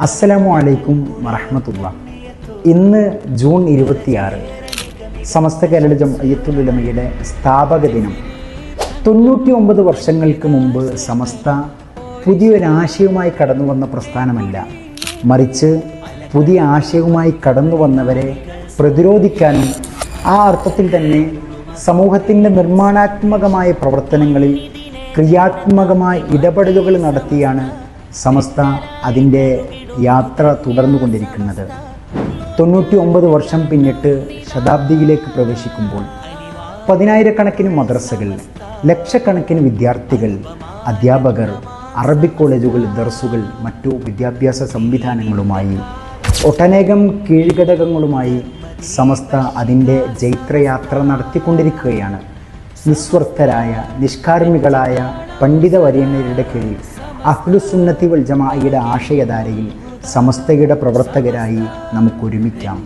അസ്സലാമു അലൈക്കും വറഹമത്തുള്ള ഇന്ന് ജൂൺ ഇരുപത്തിയാറ് സമസ്ത കേരള ജംഅയ്യത്തുൽ ഉലമയുടെ സ്ഥാപക ദിനം. തൊണ്ണൂറ്റി ഒമ്പത് വർഷങ്ങൾക്ക് മുമ്പ് സമസ്ത പുതിയൊരാശയവുമായി കടന്നു വന്ന പ്രസ്ഥാനമല്ല. മറിച്ച് പുതിയ ആശയവുമായി കടന്നു വന്നവരെ പ്രതിരോധിക്കാനും ആ അർത്ഥത്തിൽ തന്നെ സമൂഹത്തിന്റെ നിർമ്മാണാത്മകമായ പ്രവർത്തനങ്ങളിൽ ക്രിയാത്മകമായ ഇടപെടലുകൾ നടത്തിയാണ് സമസ്ത അതിന്റെ യാത്ര തുടർന്നുകൊണ്ടിരിക്കുന്നത്. തൊണ്ണൂറ്റി ഒമ്പത് വർഷം പിന്നിട്ട് ശതാബ്ദിയിലേക്ക് പ്രവേശിക്കുമ്പോൾ പതിനായിരക്കണക്കിന് മദ്രസകൾ ലക്ഷക്കണക്കിന് വിദ്യാർത്ഥികൾ അധ്യാപകർ അറബിക് കോളേജുകൾ ദർസുകൾ മറ്റു വിദ്യാഭ്യാസ സംവിധാനങ്ങളുമായി ഒട്ടനേകം കീഴ്ഘടകങ്ങളുമായി സമസ്ത അതിന്റെ ജൈത്രയാത്ര നടത്തിക്കൊണ്ടിരിക്കുകയാണ്. നിസ്വർത്ഥരായ പണ്ഡിത പണ്ഡിതവര്യന്യരുടെ കീഴിൽ അഹ്ലുസുന്നത്തി വൽ ജമാഅയുടെ ആശയധാരയിൽ സമസ്തയുടെ പ്രവർത്തകരായി നമുക്ക് ഒരുമിക്കാം